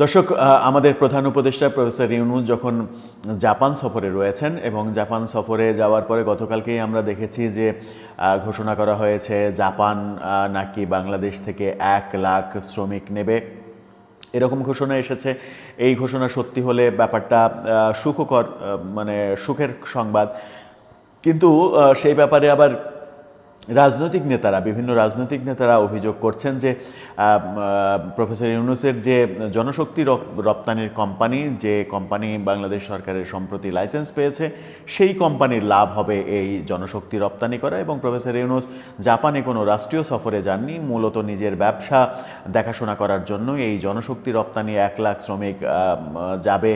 দর্শক আমাদের প্রধান উপদেষ্টা প্রফেসর ইউনুস যখন জাপান সফরে রয়েছেন এবং জাপান সফরে যাওয়ার পরে গতকালকেই আমরা দেখেছি যে ঘোষণা করা হয়েছে জাপান নাকি বাংলাদেশ থেকে এক লাখ শ্রমিক নেবে। এরকম ঘোষণা এসেছে। এই ঘোষণা সত্যি হলে ব্যাপারটা সুখকর মানে সুখের সংবাদ। কিন্তু সেই ব্যাপারে আবার রাজনৈতিক নেতারা, বিভিন্ন রাজনৈতিক নেতারা অভিযোগ করছেন যে প্রফেসর ইউনুসের যে জনশক্তি রপ্তানির কোম্পানি, যে কোম্পানি বাংলাদেশ সরকারের সম্প্রতি লাইসেন্স পেয়েছে, সেই কোম্পানির লাভ হবে এই জনশক্তি রপ্তানি করা এবং প্রফেসর ইউনুস জাপানে কোনো রাষ্ট্রীয় সফরে যাননি, মূলত নিজের ব্যবসা দেখাশোনা করার জন্য এই জনশক্তি রপ্তানি এক লাখ শ্রমিক যাবে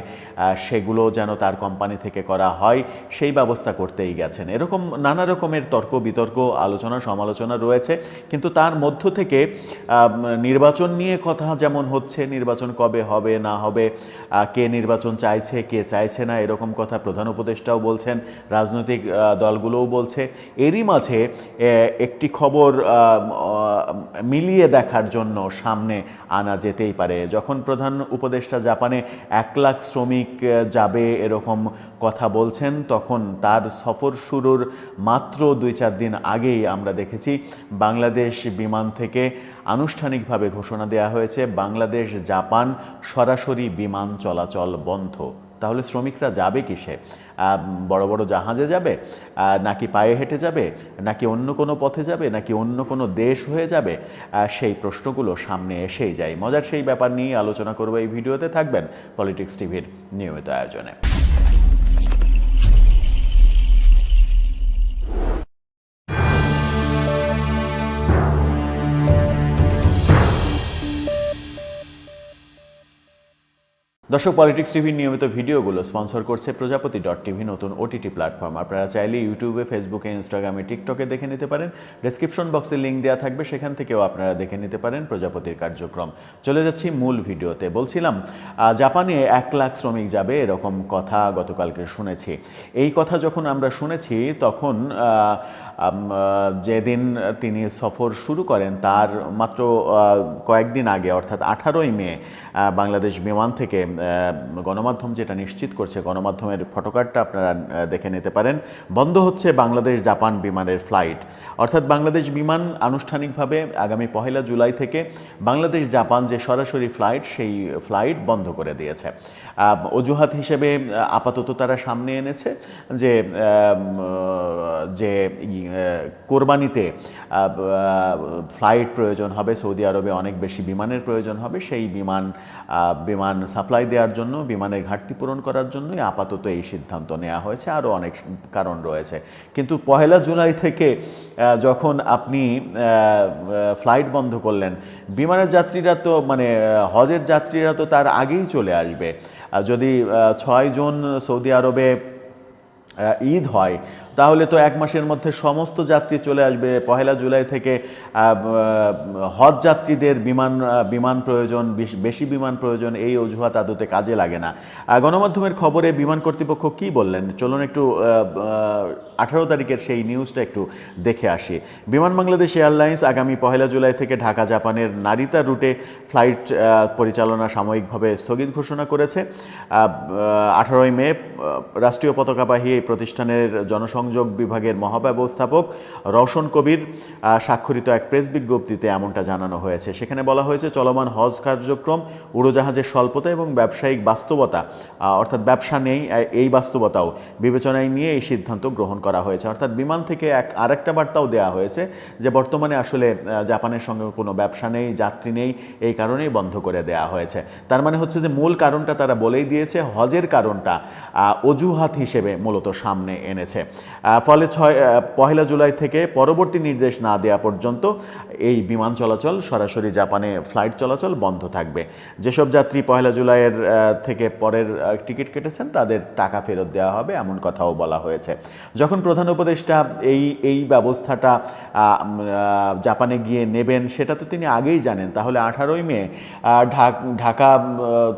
সেগুলো যেন তার কোম্পানি থেকে করা হয়, সেই ব্যবস্থা করতেই গেছেন। এরকম নানা রকমের তর্ক বিতর্ক আলোচনা, সমালোচনা রয়েছে। কিন্তু তার মধ্য থেকে নির্বাচন নিয়ে কথা যেমন হচ্ছে, নির্বাচন কবে হবে, না হবে কে নির্বাচন চাইছে, কে চাইছে না, এরকম কথা প্রধান উপদেষ্টাও বলছেন, রাজনৈতিক দলগুলোও বলছে। এরই মাঝে একটি খবর মিলিয়ে দেখার জন্য সামনে আনা যেতেই পারে। যখন প্রধান উপদেষ্টা জাপানে এক লাখ শ্রমিক যাবে এরকম কথা বলছেন, তখন তার সফর শুরুর মাত্র দুই চার দিন আগেই আমরা দেখেছি, বাংলাদেশ বিমান থেকে আনুষ্ঠানিকভাবে ঘোষণা দেওয়া হয়েছে, বাংলাদেশ জাপান সরাসরি বিমান চলাচল বন্ধ। তাহলে শ্রমিকরা যাবে কিসে? বড় বড় জাহাজে যাবে? নাকি পায়ে হেঁটে যাবে? নাকি অন্য কোনো পথে যাবে? নাকি অন্য কোনো দেশ হয়ে যাবে? সেই প্রশ্নগুলো সামনে এসেই যায়। মজার সেই ব্যাপার নিয়ে আলোচনা করব এই ভিডিওতে। থাকবেন পলিটিক্স টিভির নিয়মিত আয়োজনে। দর্শক পলিটিক্স টিভির নিয়মিত ভিডিওগুলো স্পন্সর করছে প্রজাপতি ডট টিভি নতুন ওটিটি প্ল্যাটফর্ম আপনারা চাইলে ইউটিউবে ফেসবুকে ইনস্টাগ্রামে টিকটকে দেখে নিতে পারেন। ডেসক্রিপশন বক্সে লিঙ্ক দেওয়া থাকবে, সেখান থেকেও আপনারা দেখে নিতে পারেন প্রজাপতির কার্যক্রম। চলে যাচ্ছি মূল ভিডিওতে। বলছিলাম জাপানে এক লাখ শ্রমিক যাবে, এরকম কথা গতকালকে শুনেছি। এই কথা যখন আমরা শুনেছি, তখন যেদিন তিনি সফর শুরু করেন, তার মাত্র কয়েকদিন আগে, অর্থাৎ আঠারোই মে বাংলাদেশ বিমান থেকে গণমাধ্যম যেটা নিশ্চিত করছে, গণমাধ্যমের ফটোকার্ডটা আপনারা দেখে নিতে পারেন। বন্ধ হচ্ছে বাংলাদেশ জাপান বিমানের ফ্লাইট। অর্থাৎ বাংলাদেশ বিমান আনুষ্ঠানিকভাবে আগামী পহেলা জুলাই থেকে বাংলাদেশ জাপান যে সরাসরি ফ্লাইট, সেই ফ্লাইট বন্ধ করে দিয়েছে। অজুহাত হিসেবে আপাতত তারা সামনে এনেছে যে যে কোরবানিতে ফ্লাইট প্রয়োজন হবে, সৌদি আরবে অনেক বেশি বিমানের প্রয়োজন হবে, সেই বিমান বিমান সাপ্লাই দেওয়ার জন্য, বিমানের ঘাটতি পূরণ করার জন্যই আপাতত এই সিদ্ধান্ত নেওয়া হয়েছে, আরও অনেক কারণ রয়েছে। কিন্তু পহেলা জুলাই থেকে যখন আপনি ফ্লাইট বন্ধ করলেন, বিমানের যাত্রীরা তো মানে হজের যাত্রীরা তো তার আগেই চলে আসবে। যদি ছয় জুন সৌদি আরবে ঈদ হয় তাহলে তো এক মাসের মধ্যে সমস্ত যাত্রী চলে আসবে। পহেলা জুলাই থেকে হজ যাত্রীদের বিমান বিমান প্রয়োজন, বেশ- বিমান প্রয়োজন, এই অজুহাত আদতে কাজে লাগে না। গণমাধ্যমের খবরে বিমান কর্তৃপক্ষ কি বললেন? চলুন একটু আঠারো তারিখের সেই নিউজটা একটু দেখে আসি। বিমান বাংলাদেশ এয়ারলাইন্স আগামী পহেলা জুলাই থেকে ঢাকা, জাপানের নারিতা রুটে ফ্লাইট পরিচালনা সাময়িকভাবে স্থগিত ঘোষণা করেছে। আঠারোই মে রাষ্ট্রীয় পতাকাবাহী এই প্রতিষ্ঠানের জনসংযোগ বিভাগের মহাব্যবস্থাপক রওশন কবির স্বাক্ষরিত এক প্রেস বিজ্ঞপ্তিতে এমনটা জানানো হয়েছে। সেখানে বলা হয়েছে, চলমান হজ কার্যক্রম উড়োজাহাজের স্বল্পতা এবং ব্যবসায়িক বাস্তবতা অর্থাৎ ব্যবসা নেই এই বাস্তবতাও বিবেচনায় নিয়ে এই সিদ্ধান্ত গ্রহণ করা হয়েছে। অর্থাৎ বিমান থেকে এক আরেকটা বার্তাও দেওয়া হয়েছে যে, বর্তমানে আসলে জাপানের সঙ্গে কোনো ব্যবসা নেই, যাত্রী নেই, এই কারণেই বন্ধ করে দেওয়া হয়েছে। তার মানে হচ্ছে যে, মূল কারণটা তারা বলেই দিয়েছে, হজের কারণটা অজুহাত হিসেবে মূলত সামনে এনেছে। ফলে ছয় পহেলা জুলাই থেকে পরবর্তী নির্দেশ না দেওয়া পর্যন্ত এই বিমান চলাচল, সরাসরি জাপানে ফ্লাইট চলাচল বন্ধ থাকবে। যেসব যাত্রী পহেলা জুলাইয়ের থেকে পরের টিকিট কেটেছেন, তাদের টাকা ফেরত দেওয়া হবে, এমন কথাও বলা হয়েছে। যখন প্রধান উপদেষ্টা এই এই ব্যবস্থাটা জাপানে গিয়ে নেবেন, সেটা তো তিনি আগেই জানেন, তাহলে আঠারোই মে ঢাকা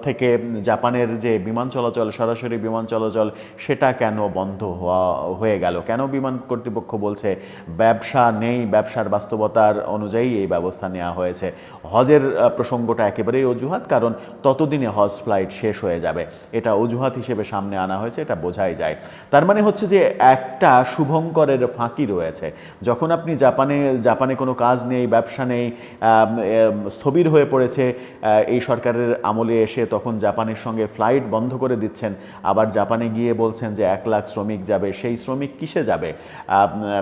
থেকে জাপানের যে বিমান চলাচল, সরাসরি বিমান চলাচল, সেটা কেন বন্ধ হওয়া, হয়ে গেল? গেল। কেন বিমান কর্তৃপক্ষ বলছে ব্যবসা নেই, ব্যবসার বাস্তবতার অনুযায়ী এই ব্যবস্থা নেওয়া হয়েছে। হজের প্রসঙ্গটা একেবারেই অজুহাত, কারণ ততদিনে হজ ফ্লাইট শেষ হয়ে যাবে। এটা অজুহাত হিসেবে সামনে আনা হয়েছে, এটা বোঝাই যায়। তার মানে হচ্ছে যে একটা শুভঙ্করের ফাঁকি রয়েছে। যখন আপনি জাপানে জাপানে কোনো কাজ নেই, ব্যবসা নেই স্থবির হয়ে পড়েছে এই সরকারের আমলে এসে তখন জাপানের সঙ্গে ফ্লাইট বন্ধ করে দিচ্ছেন। আবার জাপানে গিয়ে বলছেন যে এক লাখ শ্রমিক যাবে। সেই শ্রমিক কিসে যাবে?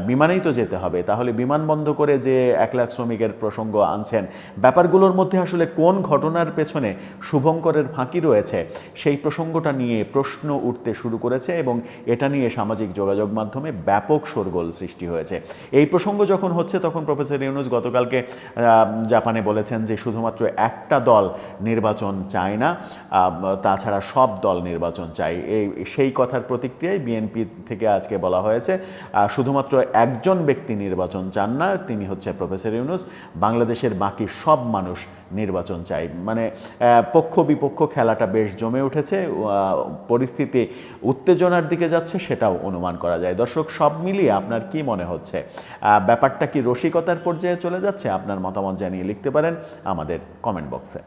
বিমানেই তো যেতে হবে। তাহলে বিমান বন্ধ করে যে এক লাখ শ্রমিকের প্রসঙ্গ আনছেন, ব্যাপারগুলোর মধ্যে আসলে কোন ঘটনার পেছনে শুভঙ্করের ফাঁকি রয়েছে, সেই প্রসঙ্গটা নিয়ে প্রশ্ন উঠতে শুরু করেছে এবং এটা নিয়ে সামাজিক যোগাযোগ মাধ্যমে ব্যাপক শোরগোল সৃষ্টি হয়েছে। এই প্রসঙ্গ যখন হচ্ছে, তখন প্রফেসর ইউনুস গতকালকে জাপানে বলেছেন যে শুধুমাত্র একটা দল নির্বাচন চায় না তাছাড়া সব দল নির্বাচন চাই এই, সেই কথার প্রতিক্রিয়ায় বিএনপি থেকে আজকে বলা হয়েছে। শুধুমাত্র একজন ব্যক্তি নির্বাচন চান না, তিনি হচ্ছে প্রফেসর ইউনুস। বাংলাদেশের বাকি সব মানুষ নির্বাচন চাই মানে পক্ষ বিপক্ষ খেলাটা বেশ জমে উঠেছে। পরিস্থিতি উত্তেজনার দিকে যাচ্ছে, সেটাও অনুমান করা যায়। দর্শক, সব মিলিয়ে আপনার কি মনে হচ্ছে? ব্যাপারটা কি রসিকতার পর্যায়ে চলে যাচ্ছে? আপনার মতামত জানিয়ে লিখতে পারেন আমাদের কমেন্ট বক্সে।